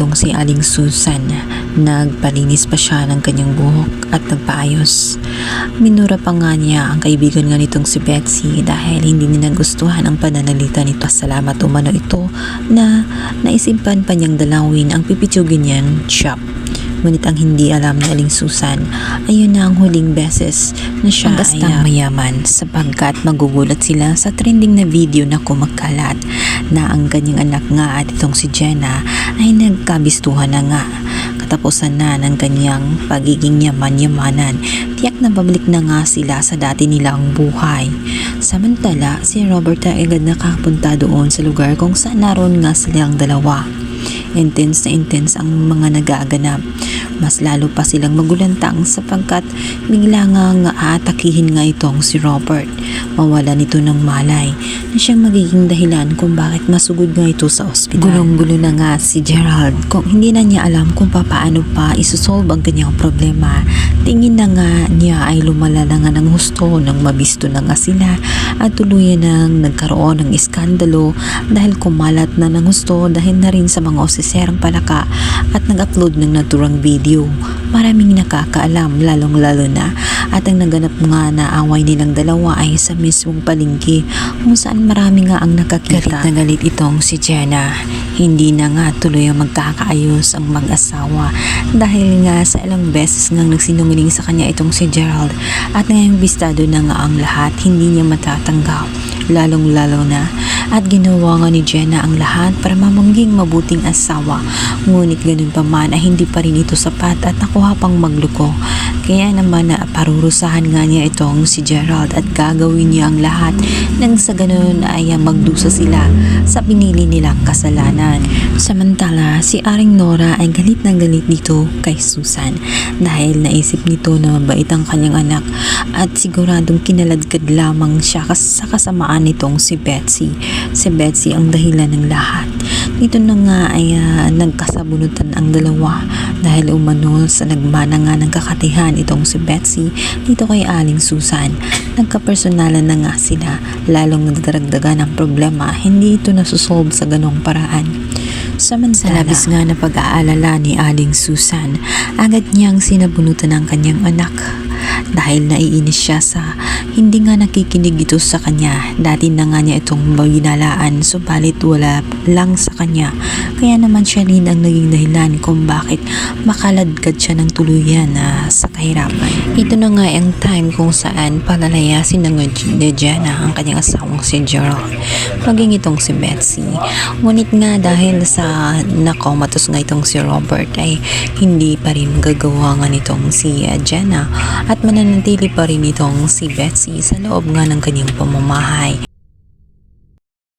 itong si Aling Susan. Nagpalinis pa siya ng kanyang buhok at nagpaayos. Minura pa nga niya ang kaibigan nga nitong si Betsy dahil hindi niya nagustuhan ang pananalita nito. Salamat umano ito na naisipan pa niyang dalawin ang pipitsugin niyang shop. Ngunit ang hindi alam ni Aling Susan, ayun na ang huling beses na siya Ang ay gastang ah, mayaman sapagkat magugulat sila sa trending na video na kumakalat na ang kanyang anak nga at itong si Jenna ay nagkabistuhan na nga katapusan na ng kanyang pagiging yaman-yamanan. Tiyak na babalik na nga sila sa dati nilang buhay. Samantala, si Robert ay agad nakapunta doon sa lugar kung saan naroon nga silang dalawa. Intense na intense ang mga nagaganap. Mas lalo pa silang magulantang sapagkat bigla nga nga aatakihin nga itong si Robert. Mawala nito ng malay na siyang magiging dahilan kung bakit masugod nga ito sa ospital. Gulong-gulo na nga si Gerald kung hindi na niya alam kung paano pa isusolve ang kanyang problema. Tingin na nga niya ay lumala na nga ng husto nang mabisto na nga sila at tuluyan nang nagkaroon ng iskandalo dahil kumalat na ng husto dahil na rin sa mga osiserang palaka at nag-upload ng naturang video. Maraming nakakaalam lalong-lalo na. At ang naganap nga na away nilang dalawa ay sa mismong palingki kung saan marami nga ang nakakita. Galit na galit itong si Jenna. Hindi na nga tuloy ang magkakaayos ang mag-asawa. Dahil nga sa ilang beses nga nagsinungaling sa kanya itong si Gerald. At ngayong bistado na nga ang lahat hindi niya matatanggap. Lalong lalo na at ginawa nga ni Jenna ang lahat para mamungging mabuting asawa. Ngunit ganun pa man ay hindi pa rin ito sapat at nakuha pang magluko. Kaya naman na parurusahan nga niya itong si Gerald at gagawin niya ang lahat. Nang sa ganun ay magdusa sila sa pinili nilang kasalanan. Samantala si Aring Nora ay galit na galit dito kay Susan dahil naisip nito na mabait ang kanyang anak at siguradong kinaladkad lamang siya sa kasamaan nitong si Betsy. Si Betsy ang dahilan ng lahat. Dito na nga ay ah, nagkasabunutan ang dalawa dahil umano sa nagmana nga ng kakatihan itong si Betsy dito kay Aling Susan. Nagkapersonalan na nga sila lalong nagdaragdagan ang problema hindi ito nasusolve sa ganong paraan. Samantala, sa labis nga na pag-aalala ni Aling Susan, agad niyang sinabunutan ang kanyang anak dahil naiinis siya sa hindi nga nakikinig ito sa kanya. Dati na nga niya itong binalaan subalit wala lang sa kanya. Kaya naman siya rin ang naging dahilan kung bakit makaladkad siya ng tuluyan na sa kahirapan. Ito na nga ang time kung saan palalayasin ng Jenna ang kanyang asawang si Gerald. Maging itong si Betsy. Ngunit nga dahil sa nakomatos nga itong si Robert ay hindi pa rin gagawa nga nitong si uh, Jenna at mananatili pa rin itong si Betsy sa loob nga ng kanyang pamamahay.